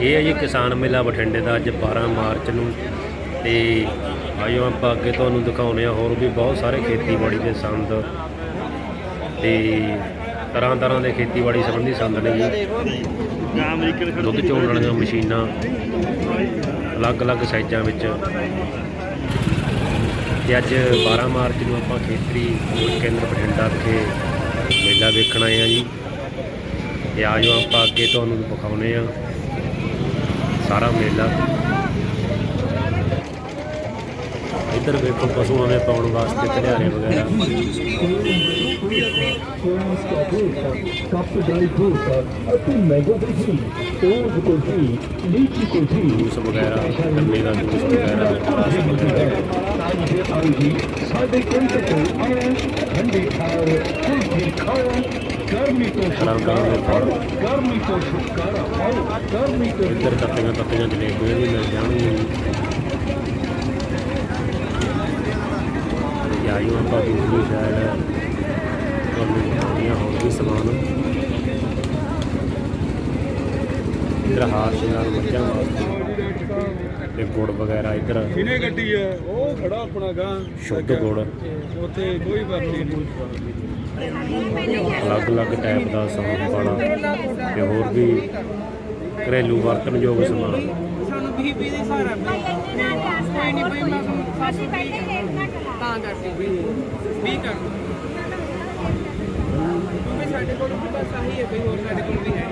ਇਹ ਹੈ ਜੀ ਕਿਸਾਨ ਮੇਲਾ ਬਠਿੰਡੇ ਦਾ ਅੱਜ 12 ਮਾਰਚ ਨੂੰ। ਤੇ ਆਇਓ ਆਪਾਂ ਅੱਗੇ ਤੁਹਾਨੂੰ ਦਿਖਾਉਨੇ ਆ ਹੋਰ ਵੀ ਬਹੁਤ ਸਾਰੇ ਖੇਤੀਬਾੜੀ ਦੇ ਸੰਦ ਤੇ ਤਰ੍ਹਾਂ ਤਰ੍ਹਾਂ ਦੇ ਖੇਤੀਬਾੜੀ ਸੰਬੰਧੀ ਸੰਦ ਨੇ ਜੀ। ਦੁੱਧ ਚੋਣ ਵਾਲੀਆਂ ਮਸ਼ੀਨਾਂ, ਅਲੱਗ-ਅਲੱਗ ਸਾਈਜ਼ਾਂ ਵਿੱਚ। ਤੇ ਅੱਜ 12 ਮਾਰਚ ਨੂੰ ਆਪਾਂ ਖੇਤਰੀ ਕੇਂਦਰ ਬਠਿੰਡਾ ਵਿਖੇ ਮੇਲਾ ਵੇਖਣ ਆਏ ਆ ਜੀ। ਤੇ ਆਜੋ ਆਪਾਂ ਅੱਗੇ ਤੁਹਾਨੂੰ ਵਿਖਾਉਨੇ ਆ ਸਾਰਾ ਮੇਲਾ। ਇੱਧਰ ਵੇਖੋ ਪਸ਼ੂਆਂ ਦੇ ਪਾਉਣ ਵਾਸਤੇ ਧੜਿਆਰੇ ਵਗੈਰਾ। ਕੱਪ ਡਾਈ ਫਰੂਟ ਅਤੇ ਮੈਂਗੋ ਕੁਲਫੀ ਤੋੜ ਕੁਲਫੀ ਲੀਚੀ ਕੁਲਫੀ ਜੂਸ ਵਗੈਰਾ ਗੰਨੇ ਦਾ ਜੂਸ ਵਗੈਰਾ ਰਸ ਵਗੈਰਾ। ਆਉਂਦੀ ਸਾਡੇ ਕੇਂਦਰ ਤੋਂ ਆਇਆ ਠੰਡੀ ਖਾਓ ਕੁਲਫੀ ਖਾਓ ਗਰਮੀ ਤੋਂ ਦੇ ਫਲ ਗਰਮੀ ਤੋਂ ਛੁਟਕਾਰਾ ਪਾਓ ਗਰਮੀ ਤੋਂ ਇੱਧਰ ਕੱਟੀਆਂ ਕੱਟੀਆਂ ਜਲੇਬੀਆਂ ਵੀ ਮਿਲ ਜਾਣਗੀਆਂ। ਆਇਓ ਆਪਾਂ ਦੂਸਰੀ ਸਾਈਡ ਤੁਹਾਨੂੰ ਦਿਖਾਉਂਦੀਆਂ ਹੋਰ ਵੀ ਸਮਾਨ। ਇੱਧਰ ਹਾਰ ਸ਼ਿੰਗਾਰ ਮੱਝਾਂ ਵਾਸਤੇ ਤੇ ਗੁੜ ਵਗੈਰਾ ਇੱਧਰ। ਕਿਨੇ ਗੱਡੀ ਆ? ਉਹ ਖੜਾ ਆਪਣਾ ਗਾਂ। ਸ਼ੁੱਧ ਗੁੜ। ਉੱਥੇ ਕੋਈ ਵਰਤੀ ਨਹੀਂ। ਅਲੱਗ-ਅਲੱਗ ਟਾਈਪ ਦਾ ਸਮਾਨ ਵਾਲਾ ਤੇ ਹੋਰ ਵੀ ਘਰੇਲੂ ਵਰਤਣਯੋਗ ਸਮਾਨ। ਸਾਨੂੰ 20 20 ਦੀ ਸਾਰਾ ਕੋਈ ਨਹੀਂ ਪਈ ਮੈਂ ਫਾਸੀ ਤਾਂ ਕਰਦੀ ਵੀ 20 ਕਰ ਕਿਉਂਕਿ ਸਾਡੇ ਕੋਲ ਵੀ ਬਸ ਆਹੀ ਹੈ ਕੋਈ ਹੋਰ ਸਾਡੇ ਕੋਲ ਵੀ ਹੈ।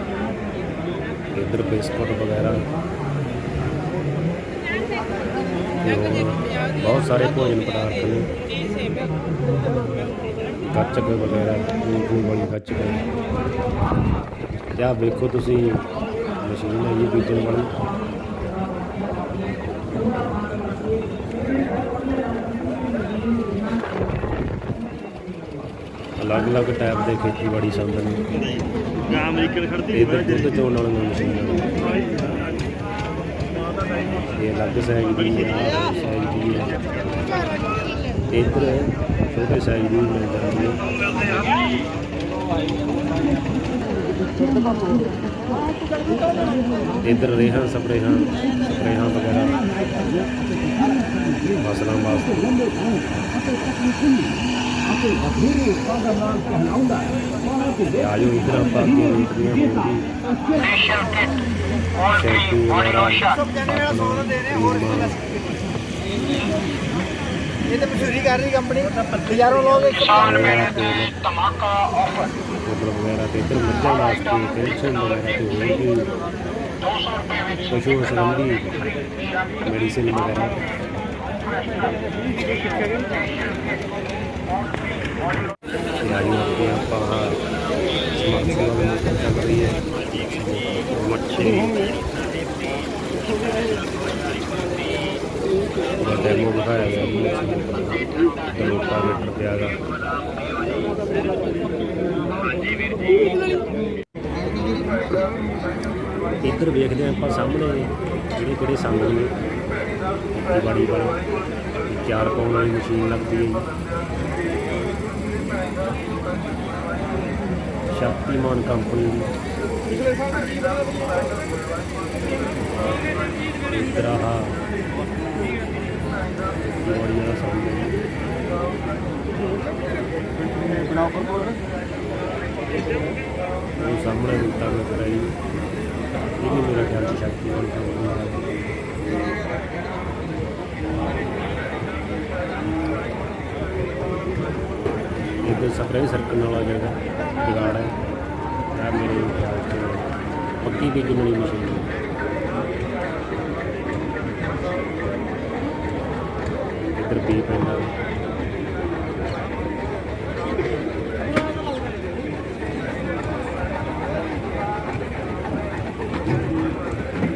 ਇੱਧਰ ਬਿਸਕੁਟ ਵਗੈਰਾ। ਬਹੁਤ ਸਾਰੇ ਭੋਜਨ ਪਦਾਰਥ ਨੇ। ਗੱਚਕ ਵਗੈਰਾ ਫੂਲ ਵਾਲੀ ਗੱਚਕ ਤੇ ਆਹ ਵੇਖੋ ਤੁਸੀਂ ਮਸ਼ੀਨ ਹੈ ਇਹ ਬੀਜਣ ਵਾਲੀ। ਅਲੱਗ-ਅਲੱਗ ਟਾਈਪ ਦੇ ਖੇਤੀਬਾੜੀ ਸੰਦ ਨੇ। ਗਾਂ ਅਮਰੀਕਨ ਖੜਦੀ ਇੱਧਰ ਦੁੱਧ ਚੋਣ ਵਾਲੀਆਂ ਮਸ਼ੀਨਾਂ ਹੈ ਆਹ ਸਾਈਜ਼ ਦੀ ਹੈ ਤੇ ਇੱਧਰ ਛੋਟੇ ਸਾਈਜ਼ ਦੀ ਵੀ ਮਿਲ ਜਾਂਦੀ ਹੈ ਇੱਧਰ ਰੇਹਾਂ ਸਪਰੇਹਾਂ ਸਪਰੇਹਾਂ ਵਗੈਰਾ ਫਸਲਾਂ ਵਾਸਤੇ ਤੇ ਆਜੋ ਇੱਧਰ ਆਪਾਂ ਅੱਗੇ ਵੇਖਦੇ ਹਾਂ ਹੋਰ ਵੀ ਸ਼ੈਂਪੂ ਵਗੈਰਾ ਇਹ ਤਾਂ ਮਸ਼ਹੂਰੀ ਕਰ ਰਹੀ ਵਗੈਰਾ ਤੇ ਇੱਧਰ ਮੱਝਾਂ ਵਾਸਤੇ ਕੈਲਸ਼ੀਅਮ ਵਗੈਰਾ ਤੇ ਹੋਰ ਵੀ ਪਸ਼ੂ ਸੰਬੰਧੀ ਮੈਡੀਸਿਨ ਵਗੈਰਾ ਤੇ ਆਜੋ ਅੱਗੇ ਆਪਾਂ ਸਮਰਸੀਬਲ ਮੋਟਰ ਚੱਲ ਰਹੀ ਹੈ ਡੈਮੋ ਦਿਖਾਇਆ ਗਿਆ ਜੀ ਲੋਟਾ ਮੀਟਰ ਪਿਆ ਗਾ ਇੱਧਰ ਵੇਖਦੇ ਹਾਂ ਆਪਾਂ ਸਾਹਮਣੇ ਜਿਹੜੇ ਕਿਹੜੇ ਸੰਦ ਨੇ। ਬੜੀ ਵਾਲੇ। ਚਾਰ ਪਾਉਣ ਵਾਲੀ ਮਸ਼ੀਨ ਲੱਗਦੀ ਹੈ ਸ਼ਕਤੀਮਾਨ ਕੰਪਨੀ ਦੀ। ਇੱਧਰ ਆਹ ਖੇਤੀਬਾੜੀ ਵਾਲਾ ਸੰਦ ਹੈ ਉਹ ਸਾਹਮਣੇ ਰੂਟਾ ਵਿੱਚ ਰਹੀ ਇਹ ਵੀ ਮੇਰਾ ਖਿਆਲ ਚ ਸ਼ਕਤੀਮਾਨ ਕੰਪਨੀ ਦਾ ਹੈ। ਇੱਧਰ ਸਪਰੇਅ ਸਰਕਣ ਵਾਲਾ ਜਿਹੜਾ ਜੁਗਾੜ ਹੈ ਇਹ ਮੇਰੇ ਖਿਆਲ ਬੀਜਣ ਵਾਲੀ ਮਸ਼ੀਨ ਹੈ ਇੱਧਰ ਵੀ ਪੈਂਦਾ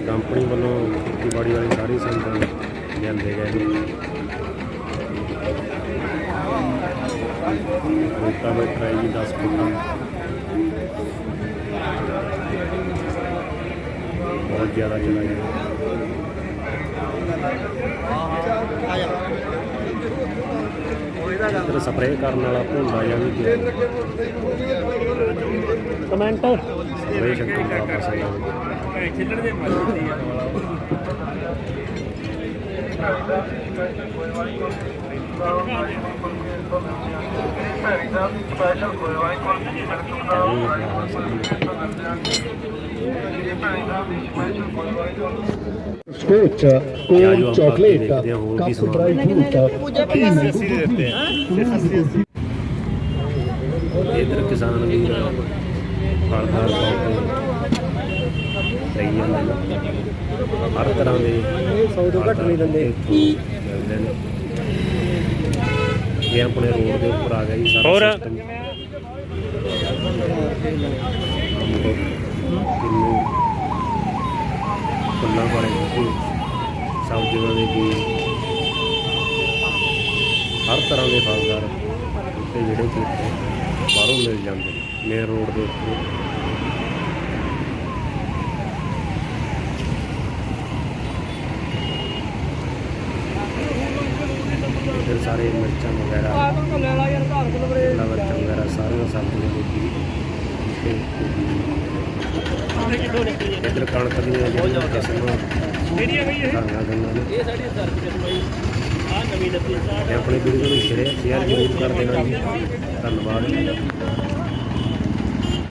ਕੰਪਨੀ ਵੱਲੋਂ ਖੇਤੀਬਾੜੀ ਵਾਲੇ ਸਾਰੇ ਸੰਦ ਲਿਆਂਦੇ ਗਏ ਨੇ ਰੋਟਾਵੇਟਰ ਹੈ ਜੀ 10 ਫੁੱਟਾਂ ਬਹੁਤ ਜ਼ਿਆਦਾ ਚਲਾ ਗਿਆ ਇੱਧਰ ਸਪਰੇਅ ਕਰਨ ਵਾਲਾ ਭੁੰਡਾ ਜਾਂ ਵੀ ਗਿਆ ਕਮੈਂਟ ਸਪਰੇਅ ਸ਼ਕਤੀ ਦਾ ਪਾਸਾ ਜਾਂ ਛਿੱਲਣ ਦੇ ਮੱਝ ਦੀ ਆ ਸਕੋਚ ਆਪਾਂ ਚਾਕਲੇਟ ਦੇਖਦੇ ਹਾਂ ਹੋਰ ਕੀ ਕੱਪ ਸਮਾਨ ਡਰਾਈ ਫਰੂਟ ਇਧਰ ਕਿਸਾਨ ਵੀਰ ਫਲਦਾਰ ਬਹੁਤ ਲਈ ਜਾਂਦੇ ਹਰ ਤਰ੍ਹਾਂ ਦੇ ਸੌ ਤੋਂ ਘੱਟ ਨਹੀਂ ਦਿੰਦੇ। ਇਹ ਆਪਣੇ ਰੋਡ ਦੇ ਉੱਪਰ ਆ ਗਿਆ ਜੀ ਸਾਰਾ ਹੋਰ? ਕਿੰਨੂ ਫੁੱਲਾਂ ਵਾਲੇ ਬੂਟੇ ਸਬਜ਼ੀਆਂ ਦੇ ਬੀਜ। ਹਰ ਤਰ੍ਹਾਂ ਦੇ ਫਲਦਾਰ ਬੂਟੇ ਜਿਹੜੇ ਕਿ ਬਾਹਰੋਂ ਮਿਲ ਜਾਂਦੇ ਨੇ ਮੇਨ ਰੋਡ ਦੇ ਇੱਧਰ ਸਾਰੇ ਮਿਰਚਾਂ ਵਗੈਰਾ ਤੋਂ ਲੈ ਲਾ ਯਾਰ ਘਰ ਕੋਲ ਬਰੇ ਸ਼ਿਮਲਾ ਮਿਰਚ ਵਗੈਰਾ ਸਾਰੀਆਂ ਸਬਜ਼ੀਆਂ ਦੇ ਤੇ ਇੱਧਰ ਕਣਕ ਦੀਆਂ ਜਿਹੜੀਆਂ ਕਿਸਮਾਂ ਗਈ ਇਹ? ਸਾਡੀ ਸਰਵਿਸ ਬਾਈ ਆ ਨਵੀਂ ਤੇ ਆਪਣੀ ਵੀਡੀਓ ਨੂੰ ਸ਼ੇਅਰ ਸ਼ੇਅਰ ਜ਼ਰੂਰ ਕਰ ਦੇਣਾ ਜੀ। ਧੰਨਵਾਦ।